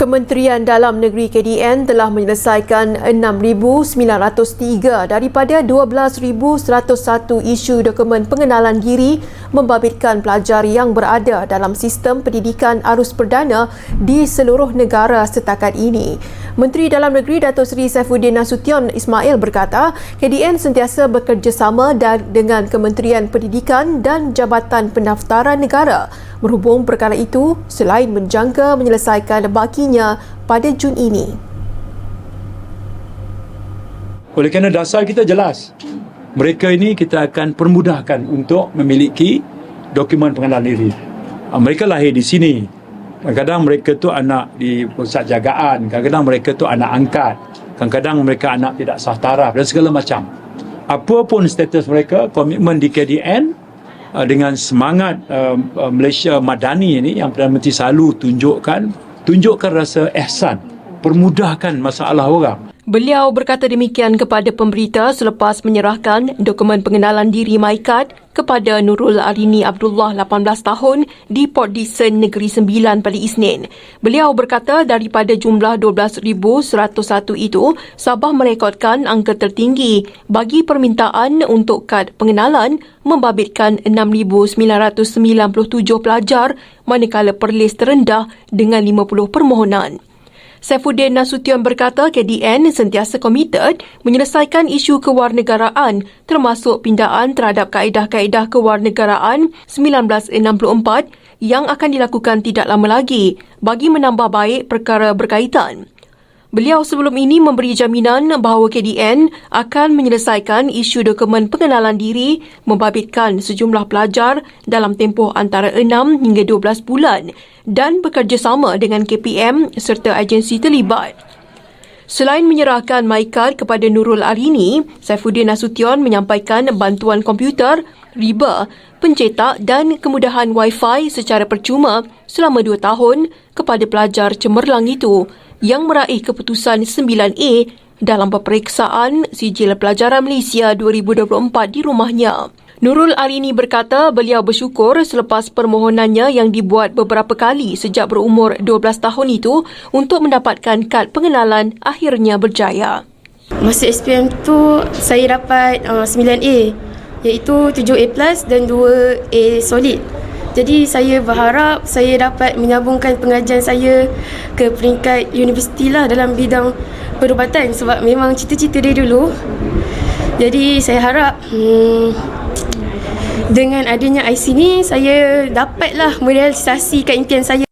Kementerian Dalam Negeri KDN telah menyelesaikan 6,903 daripada 12,101 isu dokumen pengenalan diri membabitkan pelajar yang berada dalam sistem pendidikan arus perdana di seluruh negara setakat ini. Menteri Dalam Negeri Datuk Seri Saifuddin Nasution Ismail berkata, KDN sentiasa bekerjasama dengan Kementerian Pendidikan dan Jabatan Pendaftaran Negara Berhubung perkara itu, selain menjangka menyelesaikan bakinya pada Jun ini. Oleh kerana dasar kita jelas, mereka ini kita akan permudahkan untuk memiliki dokumen pengenalan diri. Ah, mereka lahir di sini. Kadang-kadang mereka tu anak di pusat jagaan, kadang-kadang mereka tu anak angkat, kadang-kadang mereka anak tidak sah taraf dan segala macam. Apapun status mereka, komitmen di KDN uh, dengan semangat uh, uh, Malaysia Madani ini yang Perdana Menteri selalu tunjukkan tunjukkan rasa ihsan permudahkan masalah orang Beliau berkata demikian kepada pemberita selepas menyerahkan dokumen pengenalan diri MyCard kepada Nurul Arini Abdullah 18 tahun di Port Dickson Negeri Sembilan pada Isnin. Beliau berkata daripada jumlah 12,101 itu, Sabah merekodkan angka tertinggi bagi permintaan untuk kad pengenalan membabitkan 6,997 pelajar manakala perlis terendah dengan 50 permohonan. Saifuddin Nasution berkata KDN sentiasa komited menyelesaikan isu kewarnegaraan termasuk pindaan terhadap kaedah-kaedah kewarnegaraan 1964 yang akan dilakukan tidak lama lagi bagi menambah baik perkara berkaitan. Beliau sebelum ini memberi jaminan bahawa KDN akan menyelesaikan isu dokumen pengenalan diri membabitkan sejumlah pelajar dalam tempoh antara 6 hingga 12 bulan dan bekerjasama dengan KPM serta agensi terlibat. Selain menyerahkan MyCard kepada Nurul Arini, Saifuddin Nasution menyampaikan bantuan komputer, riba, pencetak dan kemudahan Wi-Fi secara percuma selama dua tahun kepada pelajar cemerlang itu yang meraih keputusan 9A dalam peperiksaan sijil pelajaran Malaysia 2024 di rumahnya. Nurul Arini berkata beliau bersyukur selepas permohonannya yang dibuat beberapa kali sejak berumur 12 tahun itu untuk mendapatkan kad pengenalan akhirnya berjaya. Masa SPM tu saya dapat uh, 9A iaitu 7A plus dan 2A solid. Jadi saya berharap saya dapat menyambungkan pengajian saya ke peringkat universiti lah dalam bidang perubatan sebab memang cita-cita dia dulu. Jadi saya harap hmm, dengan adanya IC ni saya dapatlah merealisasikan impian saya.